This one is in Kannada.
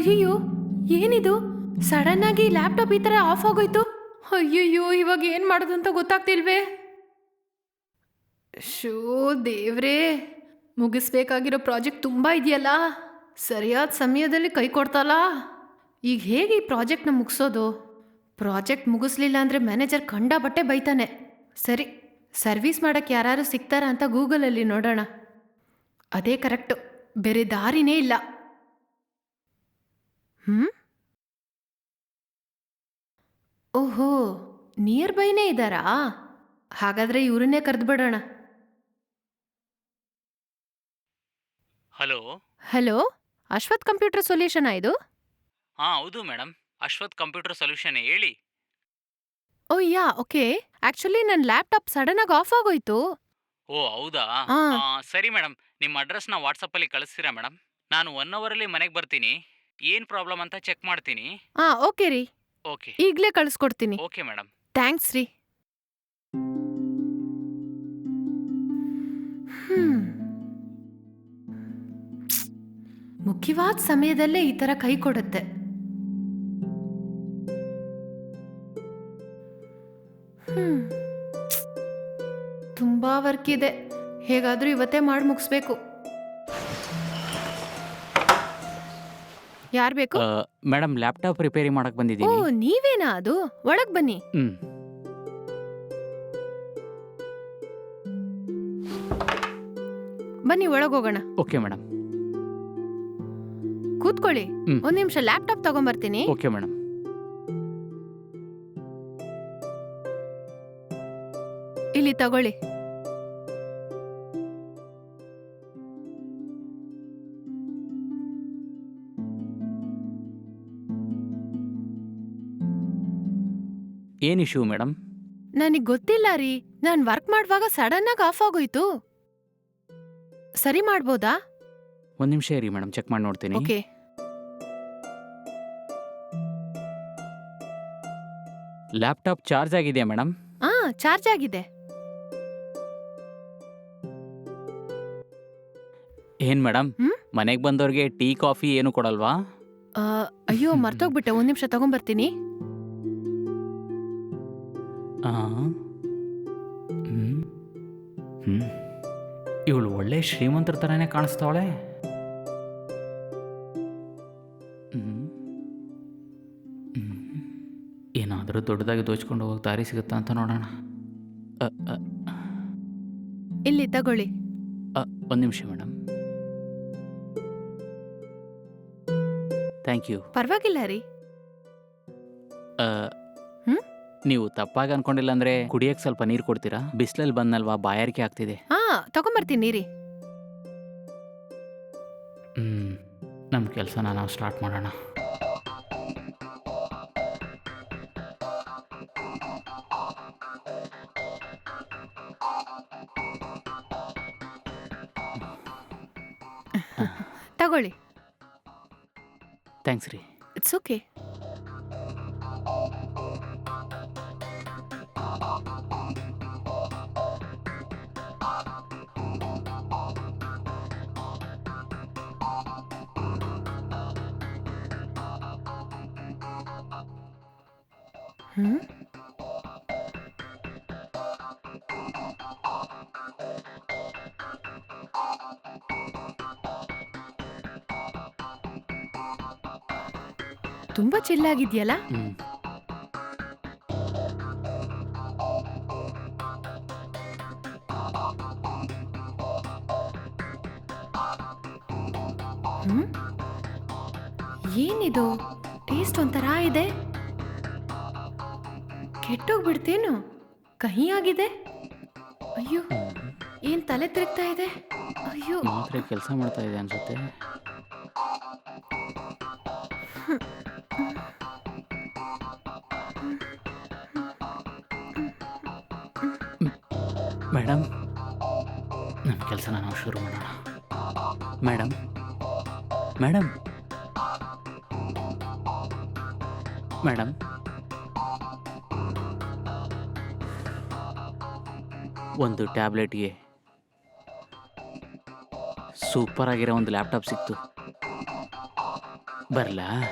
ಅಯ್ಯಯ್ಯೋ, ಏನಿದು? ಸಡನ್ ಆಗಿ ಲ್ಯಾಪ್ಟಾಪ್ ಈ ಥರ ಆಫ್ ಆಗೋಯ್ತು? ಅಯ್ಯಯ್ಯೋ, ಇವಾಗ ಏನು ಮಾಡೋದು ಅಂತ ಗೊತ್ತಾಗ್ತಿಲ್ವೇ? ಶೋ, ದೇವ್ರೇ. ಮುಗಿಸ್ಬೇಕಾಗಿರೋ ಪ್ರಾಜೆಕ್ಟ್ ತುಂಬಾ ಇದೆಯಲ್ಲ? ಸರಿಯಾದ ಸಮಯದಲ್ಲಿ ಕೈ ಕೊಡ್ತಲ್ಲ ಈಗ ಹೇಗೆ ಈ ಪ್ರಾಜೆಕ್ಟ್ನ ಮುಗಿಸೋದು? ಪ್ರಾಜೆಕ್ಟ್ ಮುಗಿಸ್ಲಿಲ್ಲ ಅಂದರೆ ಮ್ಯಾನೇಜರ್ ಕಂಡ ಬಟ್ಟೆ ಬೈತಾನೆ. ಸರಿ ಸರ್ವಿಸ್ ಮಾಡೋಕ್ಕೆ ಯಾರು ಸಿಗ್ತಾರಾ ಅಂತ ಗೂಗಲಲ್ಲಿ ನೋಡೋಣ. ಅದೇ ಕರೆಕ್ಟು ಬೇರೆ ದಾರಿನೇ ಇಲ್ಲ. ಹ್ಮ್? ಓಹೋ ನಿಯರ್ ಬೈನೇ ಇದ್ದಾರಾ? ಹಾಗಾದ್ರೆ ಇವ್ರನ್ನೇ ಕರೆದು ಬಿಡೋಣ hello? Hello Ashwath computer solution ಇದು? ಹಾ ಹೌದು ಮೇಡಮ್ ಅಶ್ವಥ್ ಕಂಪ್ಯೂಟರ್ ಸೊಲ್ಯೂಷನ್ ಹೇಳಿ. Oh yeah okay. ಆಕ್ಚುಲಿ ನನ್ನ ಲ್ಯಾಪ್ಟಾಪ್ ಸಡನ್ ಆಗಿ ಆಫ್ ಆಗೋಯ್ತು. ಓ ಹೌದಾ? ಆ. ಆ, ಸರಿ ಮೇಡಮ್ ನಿಮ್ಮ ಅಡ್ರೆಸ್ನ ವಾಟ್ಸಪ್ಪಲ್ಲಿ ಕಳಿಸ್ತೀರಾ ಮೇಡಮ್ ನಾನು ಒನ್ ಅವರಲ್ಲಿ ಮನೆಗೆ ಬರ್ತೀನಿ. ಏನು ಪ್ರಾಬ್ಲಮ್ ಅಂತ ಚೆಕ್ ಮಾಡ್ತೀನಿ. ಹಾ ಓಕೆ ರೀ. ಓಕೆ ಈಗಲೇ ಕಳಿಸ್ಕೊಡ್ತೀನಿ. ಓಕೆ ಮೇಡಮ್ ಥ್ಯಾಂಕ್ಸ್ ರೀ. ಹ್ಮ್. ಮುಖ್ಯವಾದ ಸಮಯದಲ್ಲೇ ಈ ತರ ಕೈ ಕೊಡುತ್ತೆ. ಹ್ಮ್. ತುಂಬಾ ವರ್ಕ್ ಇದೆ. ಹೇಗಾದ್ರೂ ಇವತ್ತೇ ಮಾಡಿ ಮುಗಿಸ್ಬೇಕು ಯಾರ್ ಬೇಕು? ಮೇಡಮ್ ಲ್ಯಾಪ್ಟಾಪ್ ರಿಪೇರಿ ಮಾಡಕ್ಕೆ ಓ ಬಂದಿದ್ದೀನಿ ನೀವೇನಾ ಅದು? ಒಳಗ್ ಬನ್ನಿ. ಬನ್ನಿ ಒಳಗ್ ಹೋಗೋಣ. Okay madam. ಕೂತ್ಕೊಳ್ಳಿ. ಹ್ಮ್. ಒಂದ್ ನಿಮಿಷ ಲ್ಯಾಪ್ಟಾಪ್ ತಗೊಂಬರ್ತೀನಿ. Okay madam. ಇಲ್ಲಿ ತಗೊಳ್ಳಿ. ಏನು ಇಶ್ಯೂ ಮೇಡಮ್ ನನಗ್ ಗೊತ್ತಿಲ್ಲ ರೀ. ನಾನ್ ವರ್ಕ್ ಮಾಡುವಾಗ ಸಡನ್ ಆಗಿ ಆಫ್ ಆಗೋಯ್ತು. ಸರಿ ಮಾಡ್ಬೋದಾ? ಒಂದು ನಿಮಿಷ ಇರಿ ಮೇಡಮ್ ಚೆಕ್ ಮಾಡಿ ನೋಡ್ತೀನಿ. ಓಕೆ. ಲ್ಯಾಪ್ಟಾಪ್ ಚಾರ್ಜ್ ಆಗಿದೆಯಾ ಮೇಡಮ್ ಆ ಚಾರ್ಜ್ ಆಗಿದೆ. ಏನ್ ಮೇಡಮ್ ಹ್ಮ್? ಮನೆಗೆ ಬಂದವ್ರಿಗೆ ಟೀ ಕಾಫಿ ಏನು ಕೊಡಲ್ವಾ? ಆ, ಅಯ್ಯೋ ಮರ್ತೋಗ್ಬಿಟ್ಟೆ. ಒಂದ್ ನಿಮಿಷ ತಗೊಂಬರ್ತೀನಿ. ಇವಳು ಒಳ್ಳೆ ಶ್ರೀಮಂತರ ಥರನೇ ಕಾಣಿಸ್ತಾವಳೆ ಏನಾದರೂ ದೊಡ್ಡದಾಗಿ ದೋಚ್ಕೊಂಡು ಹೋಗಿ ದಾರಿ ಸಿಗುತ್ತಾ ಅಂತ ನೋಡೋಣ. ಇಲ್ಲಿ ತಗೊಳ್ಳಿ. ಒಂದು ನಿಮಿಷ ಮೇಡಮ್ ಥ್ಯಾಂಕ್ ಯು. ಪರವಾಗಿಲ್ಲ ರೀ? ನೀವು ತಪ್ಪಾಗಿ ಅನ್ಕೊಂಡಿಲ್ಲ ಅಂದ್ರೆ ಕುಡಿಯಕ್ ಸ್ವಲ್ಪ ನೀರು ಕೊಡ್ತೀರಾ? ಬಿಸಿಲಲ್ಲಿ ಬಂದಲ್ವಾ? ಬಾಯಾರಿಕೆ ಆಗ್ತಿದೆ. ಹಾ ತಗೊಂಬರ್ತೀನಿ ನೀರಿ. ಹ್ಮ್ ನಮ್ಮ ಕೆಲಸನ ನಾವು ಸ್ಟಾರ್ಟ್ ಮಾಡೋಣ. ತಗೊಳ್ಳಿ. ಥ್ಯಾಂಕ್ಸ್ ರೀ. ಇಟ್ಸ್ ಓಕೆ ಹ್ಮ್ ತುಂಬಾ ಚಿಲ್ಲಾಗಿದ್ಯಲ್ಲ ಏನಿದು? ಟೇಸ್ಟ್ ಒಂಥರ ಇದೆ. ಕೆಟ್ಟೋಗ್ಬಿಡ್ತೇನು? ಕಹಿ ಆಗಿದೆ ಅಯ್ಯೋ ಏನ್ ತಲೆ ತಿರುಗ್ತಾ ಇದೆ? ಅಯ್ಯೋ. ಮಾತ್ರ ಕೆಲಸ ಮಾಡ್ತಾ ಇದೆ ಅನ್ಸುತ್ತೆ. ಮೇಡಮ್ ನಮ್ಮ ಕೆಲಸನ ನಾವು ಶುರು ಮಾಡೋಣ. ಮೇಡಮ್. ಮೇಡಮ್. ಮೇಡಮ್. ಒಂದು ಟ್ಯಾಬ್ಲೆಟ್ಗೆ ಸೂಪರ್ ಆಗಿರೋ ಒಂದು ಲ್ಯಾಪ್ಟಾಪ್ ಸಿಕ್ತು. ಬರ್ಲಾ?